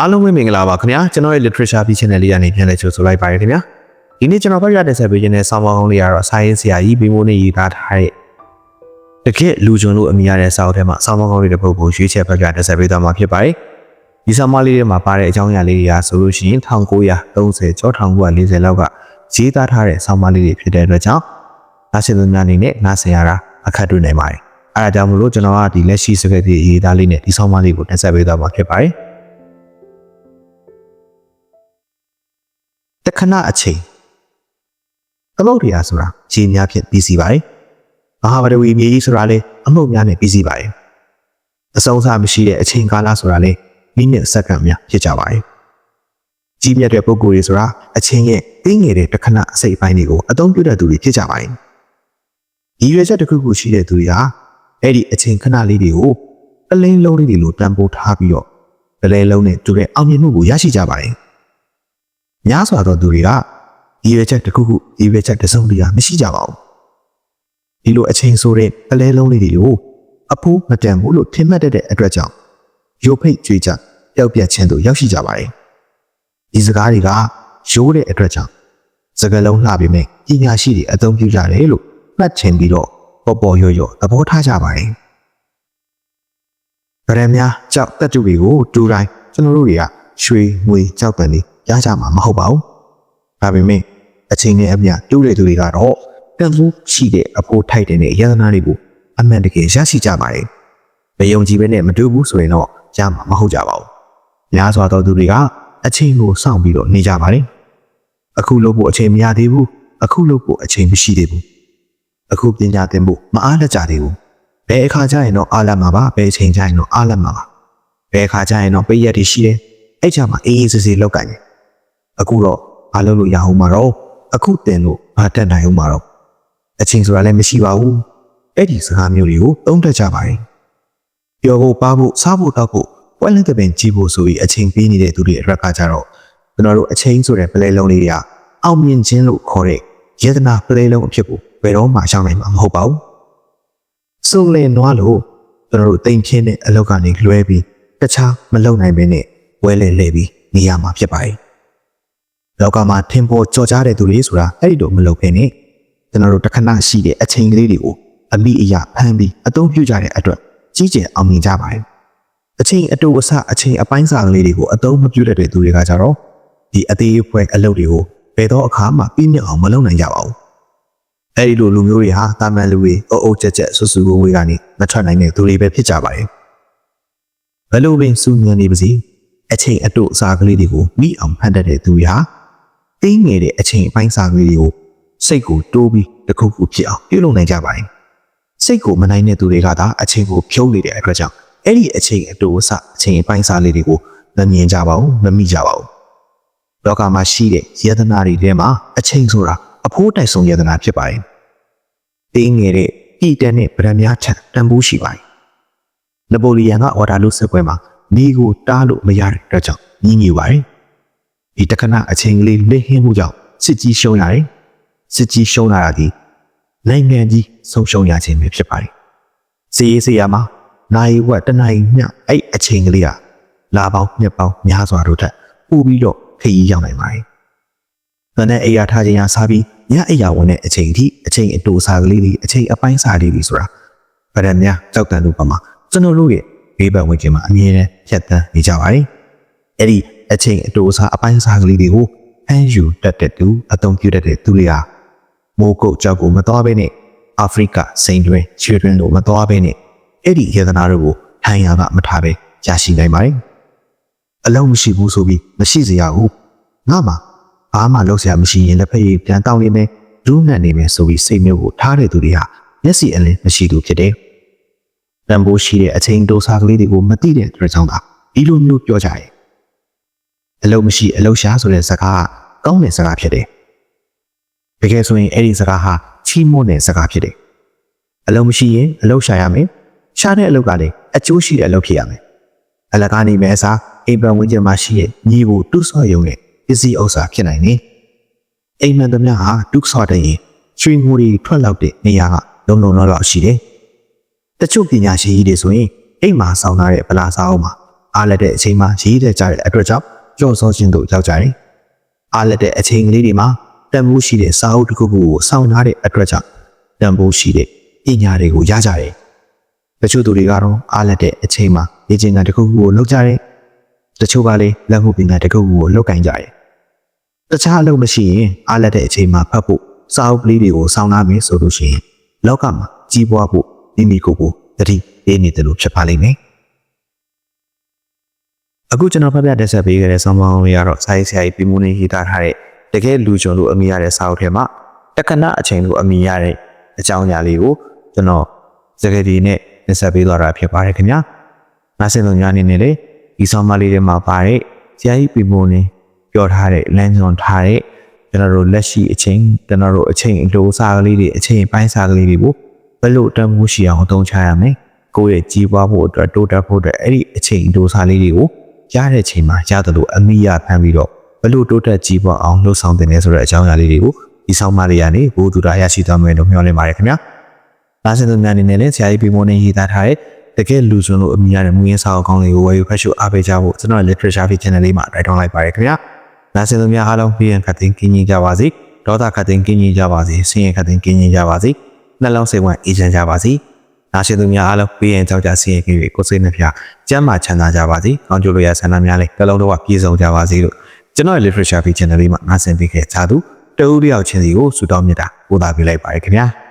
အားလုံးပဲမင်္ဂလာပါခင်ဗျာကျွန်တော်ရဲ့ literature ပြီး channel လေးကနေပြန်လည်ကြိုဆိုလိုက်ပါတယ်ခင်ဗျာဒီနေ့ကျွန်တော်ဖတ်ရတဲ့ဆက်ပေးခြင်းနဲ့ဆောင်းပါးကောင်းလေးကတော့ science ဆရာကြီးဘီမိုးနေရေးသားထားတဲ့တကယ်လူကျွန်လို့အမိရတဲ့စာအုပ်ထဲမှာဆောင်းပါးကောင်းလေးတစ်ပုဒ်ကိုရွေးချယ်ဖတ်ရတဲ့ဆက်ပေးသွားမှာဖြစ်ပါတယ်ဒီဆောင်းပါးလေးထဲမှာပါတဲ့အကြောင်းအရာလေးတွေကဆိုလို့ရှိရင်1930ကျော်1940လောက်ကရေးသားထားတဲ့ဆောင်းပါးလေးတွေဖြစ်တဲ့အတွက်ကြောင့်နားဆင်သူများအနေနဲ့နားဆင်ရတာအခက်တွေ့နိုင်ပါတယ်အဲဒါကြောင့်မလို့ကျွန်တော်ကဒီလက်ရှိစကားပြေရေးသားလေးနဲ့ဒီဆောင်းပါးလေးကိုတင်ဆက်ပေးသွားမှာဖြစ်ပါတယ် တခဏအချိန်သမုတ်တရားဆိုတာခြေများဖြင့်ပြီးစီပါတယ်။မဟာဗရဝီမြေကြီးဆိုတာလေအမှုတ်များနဲ့ပြီးစီပါတယ်။အဆုံးအစမရှိတဲ့အချိန်ကာလဆိုတာလေမိနစ်စက္ကန့်များဖြစ်ကြပါတယ်။ကြီးမြတ်တဲ့ပုဂ္ဂိုလ်တွေဆိုတာအချိန်ရဲ့တင်းငယ်တဲ့တခဏအစိတ်အပိုင်းတွေကိုအသုံးပြုတတ်သူတွေဖြစ်ကြပါတယ်။ဒီရွယ်ချက်တစ်ခုခုရှိတဲ့သူတွေဟာအဲ့ဒီအချိန်ခဏလေးတွေကိုအလင်းလုံးလေးတွေလိုတန်ဖိုးထားပြီးတော့ပလဲလုံးနဲ့တူတဲ့အောင်မြင်မှုကိုရရှိကြပါတယ်။ များစွာသောသူတွေကဒီရွယ်ချက်တစ်ခုခုဒီရွယ်ချက်တစ်စုံတရာမရှိကြပါဘူးဒီလိုအချိန်ဆိုတဲ့အလဲလုံးလေးတွေကိုအဖိုးမတန်ဘူးလို့ထင်မှတ်တတ်တဲ့အတွက်ကြောင့်ရုပ်ဖိတ်ကြွေးကြပျောက်ပြတ်ခြင်းတို့ရောက်ရှိကြပါတယ်ဒီစကားတွေကရိုးတဲ့အတွက်ကြောင့်စကားလုံးလှပေမဲ့ပညာရှိတွေအသုံးပြုကြတယ်လို့မှတ်ချင်ပြီးတော့ပေါ်ပေါ်ရော့ရော့သဘောထားကြပါတယ်ဗရမများကြောက်တက်တူတွေကိုတူတိုင်းကျွန်တော်တို့တွေကရွှေငွေကြောက်ပန်တွေ ရကြမှာမဟုတ်ပါဘူး။ဒါပေမဲ့အချိန်နဲ့အမျှတူးတဲ့သူတွေကတော့တန်ဖိုးရှိတဲ့အဖို့ထိုက်တဲ့ရတနာတွေကိုအမှန်တကယ်ရရှိကြပါတယ်။မယုံကြည်ဘဲနဲ့မတူဘူးဆိုရင်တော့ရမှာမဟုတ်ကြပါဘူး။များစွာသောသူတွေကအချိန်ကိုစောင့်ပြီးတော့နေကြပါတယ်။အခုလို့ဖို့အချိန်မရသေးဘူး။အခုလို့ဖို့အချိန်မရှိသေးဘူး။အခုပညာသင်ဖို့မအားလက်ကြသေးဘူး။ဘယ်အခါကျရင်တော့အားလက်မှာပါ။ဘယ်အချိန်ကျရင်တော့အားလက်မှာပါ။ဘယ်အခါကျရင်တော့ပိတ်ရက်တွေရှိတယ်။အဲ့ကြမှာအေးအေးဆေးဆေးလောက်ကန်တယ်။ အခုတော့မလုပ်လို့ရအောင်မှာတော့အခုတင်လို့မတက်နိုင်အောင်မှာတော့အချိန်ဆိုတာလည်းမရှိပါဘူး။အဲ့ဒီစကားမျိုးတွေကိုသုံးတတ်ကြပါရင်ပျော်ဖို့ပါဖို့စားဖို့တောက်ဖို့ပွဲလန့်တဲ့ပင်ကြည့်ဖို့ဆိုပြီးအချိန်ပေးနေတဲ့သူတွေအရက်ကကြတော့ကျွန်တော်တို့အချိန်ဆိုတဲ့ပလဲလုံးလေးတွေကအောင်မြင်ခြင်းလို့ခေါ်တဲ့ယတနာပလဲလုံးအဖြစ်ကိုဘယ်တော့မှရှောင်နိုင်မှာမဟုတ်ပါဘူး။စုံလင်နွားလို့ကျွန်တော်တို့တိမ်ခင်းတဲ့အလောက်ကနေလွဲပြီးတခြားမလုံနိုင်ဘဲနဲ့ဝဲလဲလဲပြီးနေရမှာဖြစ်ပါတယ်။ လောကမှာထင်ပေါ်ကြော်ကြားတဲ့သူတွေဆိုတာအဲ့ဒီလိုမလုပ်ဘဲနဲ့ကျွန်တော်တို့တခဏရှိတဲ့အချိန်ကလေးတွေကိုအမိအယဖမ်းပြီးအသုံးပြုကြတဲ့အတွက်ကြီးကျယ်အောင်မြင်ကြပါတယ်။အချိန်အတူအဆအချိန်အပိုင်းစာကလေးတွေကိုအသုံးမပြုတတ်တဲ့သူတွေကကြတော့ဒီအသေးအဖွဲအလုပ်တွေကိုဘယ်တော့အခါမှပြည့်မြတ်အောင်မလုပ်နိုင်ကြပါဘူး။အဲဒီလိုလူမျိုးတွေဟာတာမန်လူတွေအုပ်အုပ်ကြက်ကြက်ဆူဆူဝေးဝေးကနေမထွက်နိုင်တဲ့သူတွေပဲဖြစ်ကြပါတယ်။ဘယ်လိုပင်စူညံနေပါစေအချိန်အတူအစားကလေးတွေကိုမိအောင်ဖန်တတ်တဲ့သူတွေဟာ တင်းငယ်တဲ့အချိန်အပိုင်းစာကလေးတွေကိုစိတ်ကိုတိုးပြီးတစ်ခုခုဖြစ်အောင်ပြုလုပ်နိုင်ကြပါတယ်။စိတ်ကိုမနိုင်တဲ့သူတွေကသာအချိန်ကိုဖြုံးနေတဲ့အတွက်ကြောင့်အဲ့ဒီအချိန်အတူအစားအချိန်အပိုင်းစာလေးတွေကိုမမြင်ကြပါဘူးမမိကြပါဘူး။လောကမှာရှိတဲ့ယတနာတွေထဲမှာအချိန်ဆိုတာအဖိုးတိုက်ဆုံးယတနာဖြစ်ပါတယ်။တင်းငယ်တဲ့ပြည်တန်းတဲ့ဗရမများချန်တန်ဖိုးရှိပါတယ်။နပိုလီယန်ကအော်ဒါလို့စစ်ပွဲမှာမိကိုတားလို့မရတဲ့အတွက်ကြောင့်ညီးညူပါတယ်။ ဒီတခဏအချိန်ကလေးလစ်ဟင်းမှုကြောင့်စစ်ကြီးရှုံးရတယ်။စစ်ကြီးရှုံးလာတာဒီနိုင်ငံကြီးဆုံးရှုံးရခြင်းပဲဖြစ်ပါတယ်။စီရေးစီရမှာနိုင်ဝက်တနိုင်ညအဲ့အချိန်ကလေးကလာပေါင်းမြက်ပေါင်းများစွာတို့ထက်ပိုပြီးတော့ခရီးရောက်နိုင်ပါတယ်။ဒါနဲ့အိယာထားခြင်းရစားပြီးညအိယာဝင်တဲ့အချိန်ထိအချိန်အတူစားကလေးတွေအချိန်အပိုင်းစားလေးတွေဆိုတာဗရံများကြောက်တန်လို့ပါမှာကျွန်တော်တို့ရဲ့ဘေးပတ်ဝန်းကျင်မှာအမြဲတမ်းဖြတ်သန်းနေကြပါတယ်။အဲ့ဒီ အချိန်အတူစားအပိုင်းစားကလေးတွေကိုဖမ်းယူတတ်တဲ့သူအသုံးပြုတတ်တဲ့သူတွေကမိုးကုတ်ကြောက်ကိုမတော်ဘဲနဲ့အာဖရိကစိန်တွင်ချွေတွင်တို့မတော်ဘဲနဲ့အဲ့ဒီယေဒနာတို့ကိုထိုင်ရကမထားပဲရရှိနိုင်ပါတယ်။အလုံးမရှိဘူးဆိုပြီးမရှိစေရဘူး။ငါမှဘာမှလုပ်စရာမရှိရင်လက်ဖက်ရည်ပြန်တောင်းနေမယ်လူးနှံ့နေမယ်ဆိုပြီးစိတ်မျိုးကိုထားတဲ့သူတွေဟာမျက်စိအလင်းမရှိသူဖြစ်တယ်။တန်ဖိုးရှိတဲ့အချိန်တိုးစားကလေးတွေကိုမသိတဲ့အတွက်ကြောင့်သာဒီလိုမျိုးပြောကြတယ်။ အလုံးမရှိအလုံးရှာဆိုတဲ့စကားကကောင်းတဲ့စကားဖြစ်တယ်။တကယ်ဆိုရင်အဲ့ဒီစကားဟာချီးမွမ်းတဲ့စကားဖြစ်တယ်။အလုံးမရှိရင်အလုံးရှာရမယ်။ရှာတဲ့အလုပ်ကလည်းအကျိုးရှိတဲ့အလုပ်ဖြစ်ရမယ်။အလကားနေမဲ့အစားအိမ်ပန်ဝင်ကျင်မှာရှိတဲ့ညီကိုတူးဆော့ရုံနဲ့ပစ္စည်းဥစ္စာဖြစ်နိုင်တယ်။အိမ်မန်သမျှဟာတူးဆော့တဲ့ရင်ချွေငိုတွေထွက်လောက်တဲ့နေရာကလုံလုံလောက်လောက်ရှိတယ်။တချို့ပညာရှိကြီးတွေဆိုရင်အိမ်မှာဆောင်းထားတဲ့ဗလာစာအုပ်မှာအားလက်တဲ့အချိန်မှာရေးတဲ့ကြတဲ့အတွက်ကြောင့် ကြော့စောခြင်းတို့ရောက်ကြတယ်။အားလက်တဲ့အချိန်ကလေးတွေမှာတန်ဖိုးရှိတဲ့စာအုပ်တစ်ခုခုကိုစောင့်ထားတဲ့အတွက်ကြောင့်တန်ဖိုးရှိတဲ့ပညာတွေကိုရကြတယ်။တချို့သူတွေကတော့အားလက်တဲ့အချိန်မှာရေးချင်တာတစ်ခုခုကိုလုပ်ကြတယ်။တချို့ကလည်းလက်မှုပညာတစ်ခုခုကိုလုပ်ကင်ကြတယ်။တခြားအလုပ်မရှိရင်အားလက်တဲ့အချိန်မှာဖတ်ဖို့စာအုပ်ကလေးတွေကိုစောင့်ထားမယ်ဆိုလို့ရှိရင်လောကမှာကြီးပွားဖို့မိမိကိုယ်ကိုတတိပေးနေတယ်လို့ဖြစ်ပါလိမ့်မယ်။ အခုကျွန်တော်ဖတ်ပြတက်ဆက်ပေးခဲ့တဲ့ဆောင်းပါးတွေကတော့စာရေးဆရာကြီးပြမှုနေရေးသားထားတဲ့တကယ်လူကျွန်လို့အမိရတဲ့စာအုပ်ထဲမှာတက္ကနာအချိန်လို့အမိရတဲ့အကြောင်းအရာလေးကိုကျွန်တော်စကားဒီနဲ့တက်ဆက်ပေးသွားတာဖြစ်ပါတယ်ခင်ဗျာ။နားဆင်သူများအနေနဲ့လေဒီဆောင်းပါးလေးတွေမှာပါတဲ့ဆရာကြီးပြမှုနေပြောထားတဲ့လမ်းညွှန်ထားတဲ့ကျွန်တော်တို့လက်ရှိအချိန်ကျွန်တော်တို့အချိန်အလိုစာကလေးတွေအချိန်ပိုင်းစာကလေးတွေကိုဘယ်လိုတမ်းမှုရှိအောင်အသုံးချရမလဲကိုယ့်ရဲ့ကြီးပွားဖို့အတွက်တိုးတက်ဖို့အတွက်အဲ့ဒီအချိန်အလိုစာလေးတွေကို ရတဲ့ချိန်မှာရတယ်လို့အမိရဖမ်းပြီးတော့ဘယ်လိုတိုးတက်ကြီးပွားအောင်လှုပ်ဆောင်တင်လဲဆိုတဲ့အကြောင်းအရာလေးတွေကိုဒီဆောင်မလေးရနေဘိုးသူတာရရှိသွားမယ်လို့မျှော်လင့်ပါတယ်ခင်ဗျာ။ဒါစင်သူများအနေနဲ့လည်းဆရာကြီးပြမိုးနေရေးသားထားတဲ့တကယ်လူစွန်းလို့အမိရတဲ့မူရင်းစာအုပ်ကောင်းလေးကိုဝယ်ယူဖတ်ရှုအားပေးကြဖို့ကျွန်တော် literature feed channel လေးမှာတိုက်တွန်းလိုက်ပါတယ်ခင်ဗျာ။ဒါစင်သူများအားလုံးပြီးရင်ခတ်သိမ်းကင်းကြီးကြပါစေ။ဒေါသခတ်သိမ်းကင်းကြီးကြပါစေ။ဆင်းရဲခတ်သိမ်းကင်းကြီးကြပါစေ။နှလုံးစိတ်ဝမ်းအေးချမ်းကြပါစေ။ နာရှင်သူများအားလုံးပြီးရင်ကြောက်ကြဆင်းရဲကြ၍ကိုယ်စိတ်နှပြကျမ်းမာချမ်းသာကြပါစေ။ကောင်းကျိုးလိုရဆန္ဒများလေးတစ်လုံးတော့ပြည့်စုံကြပါစေလို့ကျွန်တော်ရဲ့ literature feed channel လေးမှာနားဆင်ပေးခဲ့ကြသူတဦးတယောက်ချင်းစီကိုဆုတောင်းမြတ်တာပို့တာပေးလိုက်ပါရခင်ဗျာ။